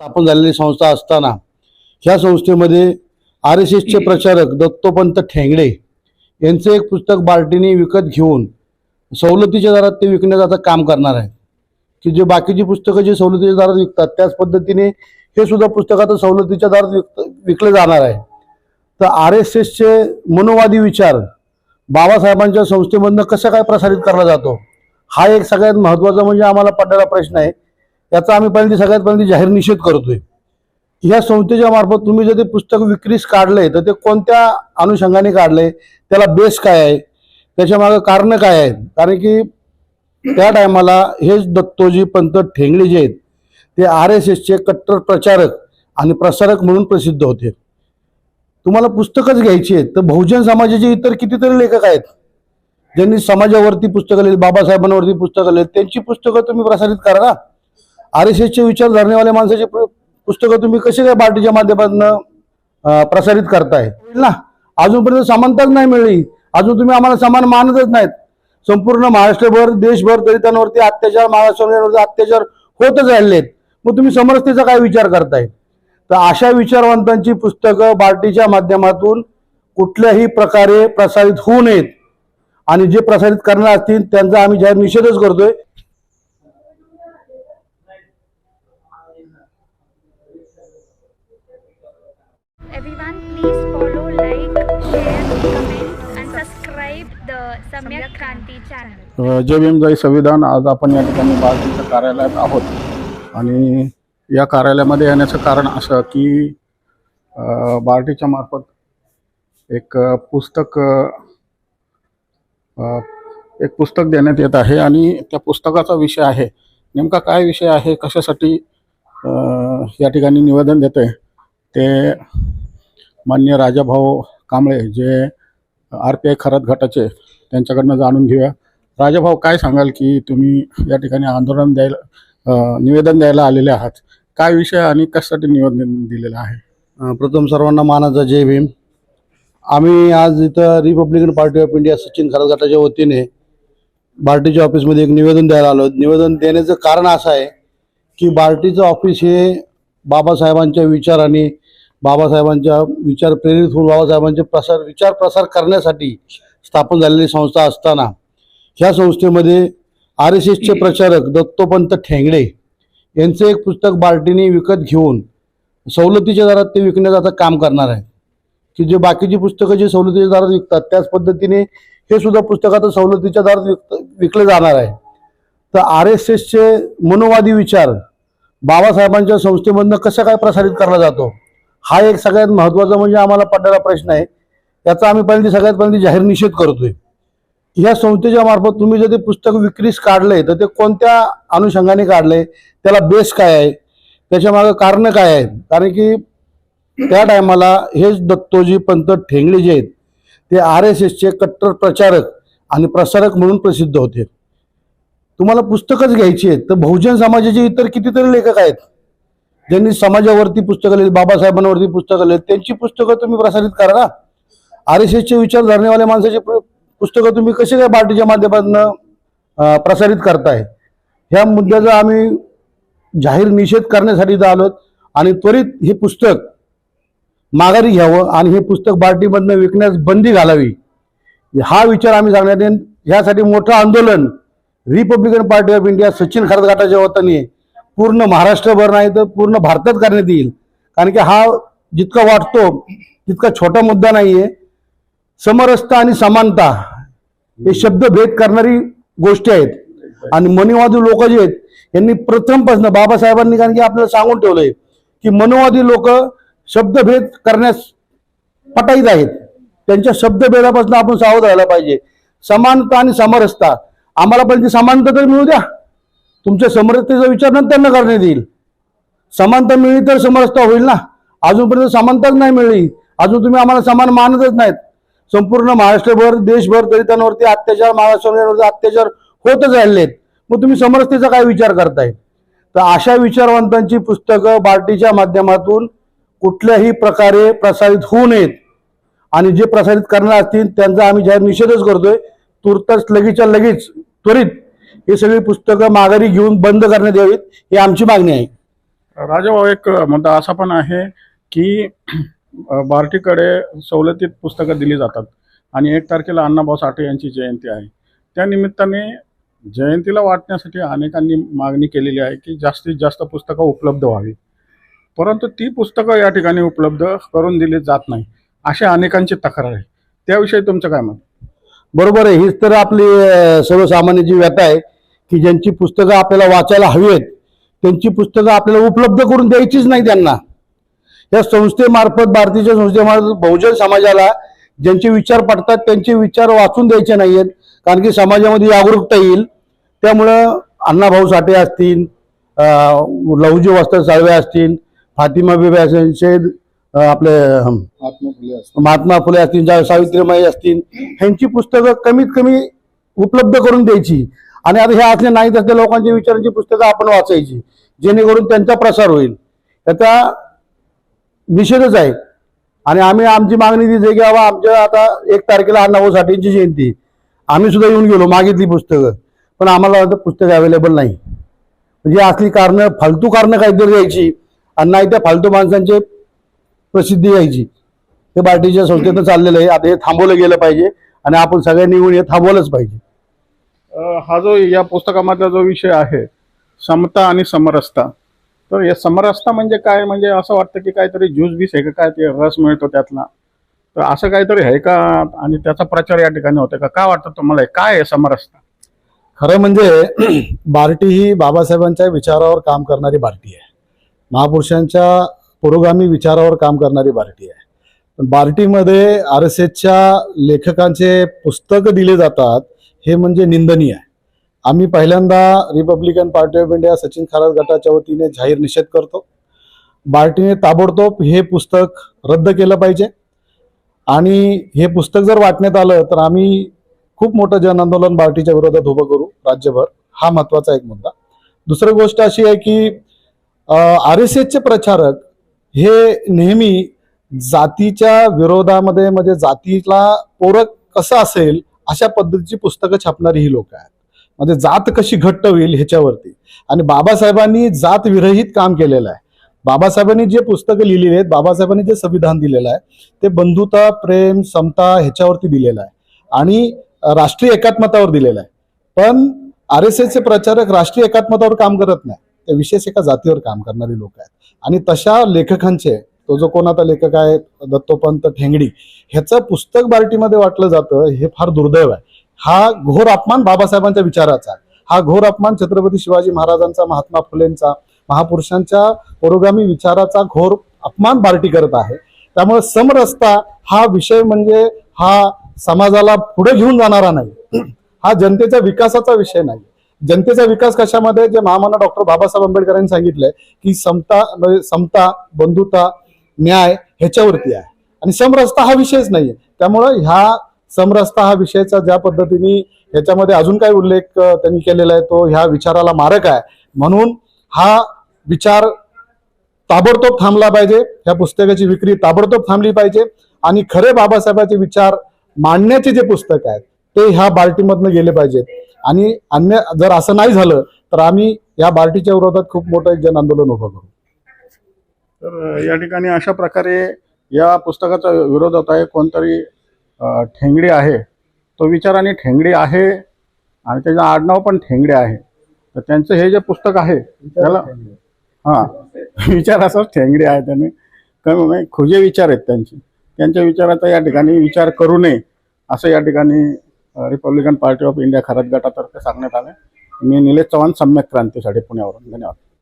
स्थापन झालेली संस्था असताना ह्या संस्थेमध्ये आर एस एसचे प्रचारक दत्तोपंत ठेंगडे यांचं एक पुस्तक बार्टीने विकत घेऊन सवलतीच्या दरात ते विकण्याचं आता काम करणार आहे की जे बाकीची पुस्तकं जे सवलतीच्या दरात विकतात त्याच पद्धतीने हे सुद्धा पुस्तक आता सवलतीच्या दरात विक विकले जाणार आहे. तर आर एस एसचे मनोवादी विचार बाबासाहेबांच्या संस्थेमधनं कसं काय प्रसारित करला जातो? हा एक सगळ्यात महत्त्वाचा म्हणजे आम्हाला पडलेला प्रश्न आहे. याचा आम्ही पहिल्यांदा सगळ्यात पहिल्यांदा जाहीर निषेध करतोय. या संस्थेच्या मार्फत तुम्ही जर ते पुस्तक विक्रीस काढलंय तर ते कोणत्या अनुषंगाने काढलंय त्याला बेस काय आहे त्याच्यामागं कारण काय आहेत? कारण की त्या टायमाला हेच दत्तोजी पंत ठेंगळे जे आहेत ते आर एस एसचे कट्टर प्रचारक आणि प्रसारक म्हणून प्रसिद्ध होते. तुम्हाला पुस्तकच घ्यायची आहेत तर बहुजन समाजाचे इतर कितीतरी लेखक आहेत. ज्यांनी समाजावरती पुस्तकं लिहिली बाबासाहेबांवरती पुस्तकं लिहिली त्यांची पुस्तकं तुम्ही प्रसारित करा ना. आर एस एसचे विचार धरणेवाल्या माणसाची पु- पुस्तकं तुम्ही कसे काय पार्टीच्या माध्यमातून प्रसारित करताय? ना? अजूनपर्यंत समानताच नाही मिळली. अजून तुम्ही आम्हाला समान मानतच नाहीत. संपूर्ण महाराष्ट्रभर देशभर दलितांवरती अत्याचार महाराष्ट्रावरती अत्याचार होतच राहिलेत. मग तुम्ही समरसतेचा काय विचार करताय? तर अशा विचारवंतांची पुस्तकं बार्टीच्या माध्यमातून कुठल्याही प्रकारे प्रसारित होऊ नयेत. आणि जे प्रसारित करणार असतील त्यांचा आम्ही जाहीर निषेधच करतोय. Everyone, please follow, like, share, comment, and subscribe the Samyak Kranti channel. जय भीम जय संविधान. आज आपण या ठिकाणी बार्टीच्या कार्यालयात आहोत. आणि या कार्यालयामध्ये येण्याचं कारण असं की बार्टीच्या मार्फत एक पुस्तक एक पुस्तक देण्यात येत आहे. आणि त्या पुस्तकाचा विषय आहे. नेमका काय विषय आहे? कशासाठी या ठिकाणी निवेदन देते ते मान्य राजाभाऊ कांबळे जे आर पी आय खरात गटाचे त्यांच्याकडनं जाणून घेऊया. राजाभाऊ काय सांगाल की तुम्ही या ठिकाणी आंदोलन द्यायला निवेदन द्यायला आलेले आहात. काय विषय आणि कशासाठी निवेदन दिलेलं आहे? प्रथम सर्वांना मानाचा जय भीम. आम्ही आज इथं Republican Party of India Sachin Kharat गटाच्या वतीने बार्टीच्या ऑफिसमध्ये एक निवेदन द्यायला आलो. निवेदन देण्याचं कारण असं आहे की बार्टीचं ऑफिस हे बाबासाहेबांच्या विचाराने बाबासाहेबांच्या विचार प्रेरित होऊन बाबासाहेबांचे प्रसार विचार प्रसार करण्यासाठी स्थापन झालेली संस्था असताना ह्या संस्थेमध्ये आर एस एसचे प्रचारक दत्तोपंत ठेंगडे यांचं एक पुस्तक बार्टीने विकत घेऊन सवलतीच्या दरात ते विकण्याचं आता काम करणार आहे की जे बाकीची पुस्तकं जी सवलतीच्या दरात विकतात त्याच पद्धतीने हे सुद्धा पुस्तक आता सवलतीच्या दरात विक विकले जाणार आहे. तर आर एस एसचे मनोवादी विचार बाबासाहेबांच्या संस्थेमधनं कसं काय प्रसारित करला जातो? हा एक सगळ्यात महत्त्वाचा म्हणजे आम्हाला पडलेला प्रश्न आहे. याचा आम्ही पहिल्यांदा सगळ्यात पहिल्यांदा जाहीर निषेध करतोय. ह्या संस्थेच्या मार्फत तुम्ही जर ते पुस्तक विक्रीस काढलंय तर ते कोणत्या अनुषंगाने काढलंय त्याला बेस काय आहे त्याच्यामागे कारण काय आहेत? कारण की त्या टायमाला हेच दत्तोजी पंत ठेंगळे जे आहेत ते आर एस एसचे कट्टर प्रचारक आणि प्रसारक म्हणून प्रसिद्ध होते. तुम्हाला पुस्तकच घ्यायची आहेत तर बहुजन समाजाचे इतर कितीतरी लेखक आहेत. ज्यांनी समाजावरती पुस्तकं लिहिली बाबासाहेबांवरती पुस्तकं लिहिली त्यांची पुस्तकं तुम्ही प्रसारित करा ना. आर एस एसचे विचार धरणेवाल्या माणसाची पु- पुस्तकं तुम्ही कसे काय पार्टीच्या माध्यमातून प्रसारित करताय? ह्या मुद्द्याचा आम्ही जाहीर निषेध करण्यासाठी इथं आलोत आणि त्वरित हे पुस्तक माघारी घ्यावं आणि हे पुस्तक पार्टीमधनं विकण्यास बंदी घालावी. हा विचार आम्ही सांगण्यात येईल ह्यासाठी मोठं आंदोलन Republican Party of India Sachin खरतघाटाच्या वतीने पूर्ण महाराष्ट्रभर नाही तर पूर्ण भारतात करण्यात येईल. कारण की हा जितका वाटतो तितका छोटा मुद्दा नाहीये. समरसता आणि समानता हे शब्द भेद करणारी गोष्टी आहेत. आणि मनुवादी लोक जे आहेत यांनी प्रथमपासून बाबासाहेबांनी कारण की आपल्याला सांगून ठेवलंय की मनोवादी लोक शब्दभेद करण्यास पटाईत आहेत. त्यांच्या शब्दभेदापासून आपण सावध राहायला पाहिजे. समानता आणि समरसता. आम्हाला पण ती समानता तर मिळू द्या. तुमच्या समर्थतेचा विचार नंतर त्यांना करण्यात येईल. समानता मिळली तर समरसता होईल ना? अजूनपर्यंत समानताच नाही मिळली. अजून तुम्ही आम्हाला समान मानतच नाहीत. संपूर्ण महाराष्ट्रभर देशभर दलितांवरती अत्याचार महाराष्ट्रावरती अत्याचार होतच राहिलेत. मग तुम्ही समरसतेचा काय विचार करताय? तर अशा विचारवंतांची पुस्तकं बार्टीच्या माध्यमातून कुठल्याही प्रकारे प्रसारित होऊ नयेत. आणि जे प्रसारित करणार असतील त्यांचा आम्ही जाहीर निषेधच करतोय. तुर्तच लगेचच्या लगेच त्वरित ही सगळी पुस्तकं माघारी घेऊन बंद करण्यात यावीत ही आमची मागणी आहे. राजाभाऊ एक मुद्दा असा पण आहे की बार्टीकडे सवलतीत पुस्तकं दिली जातात. आणि एक तारखेला अण्णाभाऊ साठे यांची जयंती आहे. त्या निमित्ताने जयंतीला वाटण्यासाठी अनेकांनी मागणी केलेली आहे की जास्तीत जास्त पुस्तकं उपलब्ध व्हावी परंतु ती पुस्तकं या ठिकाणी उपलब्ध करून दिली जात नाही अशा अनेकांची तक्रार आहे. त्याविषयी तुमचं काय मत? बरोबर आहे. हीच तर आपली अं, सर्वसामान्याची व्यथा आहे की ज्यांची पुस्तकं आपल्याला वाचायला हवी आहेत त्यांची पुस्तकं आपल्याला उपलब्ध करून द्यायचीच नाही त्यांना. या संस्थेमार्फत भारतीय संस्थेमार्फत बहुजन समाजाला ज्यांचे विचार पडतात त्यांचे विचार वाचून द्यायचे नाही आहेत कारण की समाजामध्ये जागरूकता येईल. त्यामुळं अण्णाभाऊ साठे असतील लहुजी वस्त्र साळवे असतील फातिमा बिबी असतील शेद आपले महात्मा फुले असतील सावित्रीबाई असतील ह्यांची पुस्तकं कमीत कमी उपलब्ध करून द्यायची. आणि आता हे असले नाहीत असल्या लोकांच्या विचारांची पुस्तकं आपण वाचायची जेणेकरून त्यांचा प्रसार होईल. याचा निषेधच आहे. आणि आम्ही आमची मागणी दिली की बाबा आमच्या आता एक तारखेला अण्णाभाऊ साठेंची जयंती. आम्ही सुद्धा येऊन गेलो मागितली पुस्तकं. पण आम्हाला आता पुस्तकं अवेलेबल नाही. म्हणजे असली कारणं फालतू कारणं काहीतरी द्यायची आणि नाही त्या फालतू माणसांचे प्रसिद्धी यायची. हे पार्टीच्या संस्थेनं चाललेलं आहे. आता हे थांबवलं गेलं पाहिजे आणि आपण सगळ्यांनी येऊन हे थांबवलंच पाहिजे. हा जो या पुस्तकामधला जो विषय आहे समता आणि समरसता तर या समरसता म्हणजे काय? म्हणजे असं वाटतं की काहीतरी ज्यूस बीस आहे का? काय ते रस मिळतो त्यातला. तर असं काहीतरी आहे का? आणि त्याचा प्रचार या ठिकाणी होतो का? काय वाटतं तुम्हाला? हे? काय आहे समरसता? खरं म्हणजे बार्टी ही बाबासाहेबांच्या विचारावर काम करणारी बार्टी आहे. महापुरुषांच्या पुरोगामी विचारावर काम करणारी बार्टी आहे. पण बार्टीमध्ये आर एस एसच्या लेखकांचे पुस्तकं दिले जातात हे म्हणजे निंदनीय आहे. आम्ही पहिल्यांदा Republican Party of India Sachin Kharat गटाच्या वतीने जाहीर निषेध करतो. बार्टीने ताबडतोब हे पुस्तक रद्द केलं पाहिजे. आणि हे पुस्तक जर वाटण्यात आलं तर आम्ही खूप मोठं जन आंदोलन बार्टीच्या विरोधात उभं करू राज्यभर. हा महत्त्वाचा एक मुद्दा. दुसरी गोष्ट अशी आहे की आर एस एसचे प्रचारक हे नेहमी जातीच्या विरोधामध्ये म्हणजे जातीला पोरक कसं असेल अशा पद्धतीची पुस्तकं छापणारी ही लोक आहेत. म्हणजे जात कशी घट्ट होईल ह्याच्यावरती. आणि बाबासाहेबांनी जात विरहित काम केलेलं आहे. बाबासाहेबांनी जे पुस्तकं लिहिलेली आहेत बाबासाहेबांनी जे संविधान दिलेलं आहे ते बंधुता प्रेम समता ह्याच्यावरती दिलेलं आहे. आणि राष्ट्रीय एकात्मतावर दिलेलं आहे. पण आर एस एसचे प्रचारक राष्ट्रीय एकात्मतावर काम करत नाही. ते विशेष एका जातीवर काम करणारी लोक आहेत. आणि तशा लेखकांचे तो जो कोण आता लेखक आहे दत्तोपंत ठेंगडी ह्याचं पुस्तक बार्टीमध्ये वाटलं जातं हे फार दुर्दैव आहे. हा घोर अपमान बाबासाहेबांच्या विचाराचा आहे. हा घोर अपमान छत्रपती शिवाजी महाराजांचा महात्मा फुलेंचा महापुरुषांच्या पुरोगामी विचाराचा घोर अपमान बार्टी करत आहे. त्यामुळे समरसता हा विषय म्हणजे हा समाजाला पुढे घेऊन जाणारा नाही. हा जनतेच्या विकासाचा विषय नाही. जनतेचा विकास कशामध्ये? जे महामानव डॉक्टर बाबासाहेब आंबेडकरांनी सांगितलंय की समता म्हणजे समता बंधुता न्याय ह्याच्यावरती आहे. आणि समरसता हा विषयच नाही त्यामुळं ह्या समरसता हा विषयाचा ज्या पद्धतीने ह्याच्यामध्ये अजून काय उल्लेख त्यांनी केलेला आहे तो ह्या विचाराला मारक आहे. म्हणून हा विचार ताबडतोब थांबला पाहिजे. ह्या पुस्तकाची विक्री ताबडतोब थांबली पाहिजे. आणि खरे बाबासाहेबांचे विचार मांडण्याचे जे पुस्तक आहेत ते ह्या बार्टीमधनं गेले पाहिजेत. आणि अन्य जर असं नाही झालं तर आम्ही या बार्टीच्या विरोधात खूप मोठं एक जन आंदोलन उभं करू. तर या ठिकाणी अशा प्रकारे या पुस्तकाचा विरोध होत आहे. कोणतरी ठेंगडी आहे. तो विचाराने ठेंगडी आहे आणि त्याचं आडनाव पण ठेंगडे आहे. तर त्यांचं हे जे पुस्तक आहे त्याला हा विचार असंच ठेंगडे आहे त्याने. कमी म्हणजे खुजे विचार आहेत त्यांचे. त्यांच्या विचाराचा या ठिकाणी विचार करू नये असं या ठिकाणी Republican party of India Kharat गटातर्फे सांगण्यात आलं मी निलेश चव्हाण सम्यक क्रांतीसाठी पुण्यावरून. धन्यवाद.